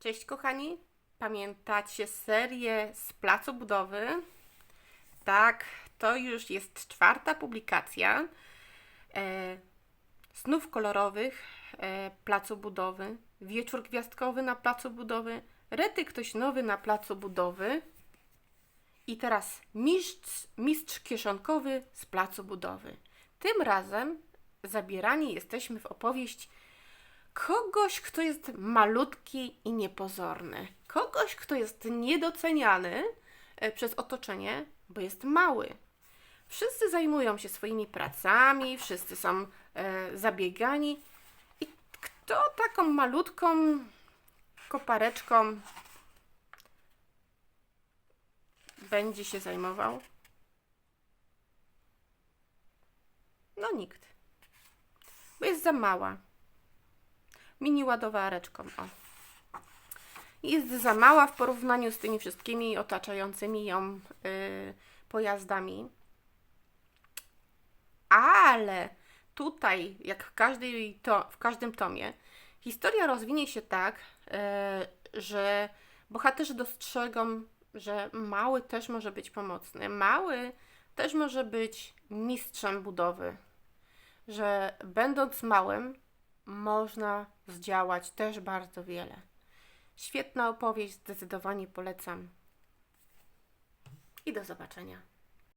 Cześć kochani, pamiętacie serię z placu budowy? Tak, to już jest czwarta publikacja e, snów kolorowych e, placu budowy, wieczór gwiazdkowy na placu budowy, rety ktoś nowy na placu budowy i teraz mistrz, mistrz kieszonkowy z placu budowy. Tym razem zabierani jesteśmy w opowieść kogoś, kto jest malutki i niepozorny. Kogoś, kto jest niedoceniany e, przez otoczenie, bo jest mały. Wszyscy zajmują się swoimi pracami, wszyscy są e, zabiegani. I kto taką malutką kopareczką będzie się zajmował? No nikt. Bo jest za mała mini ładowareczką. O. Jest za mała w porównaniu z tymi wszystkimi otaczającymi ją y, pojazdami. Ale tutaj, jak w, każdej to, w każdym tomie, historia rozwinie się tak, y, że bohaterzy dostrzegą, że mały też może być pomocny. Mały też może być mistrzem budowy. Że będąc małym, można zdziałać też bardzo wiele. Świetna opowieść, zdecydowanie polecam. I do zobaczenia.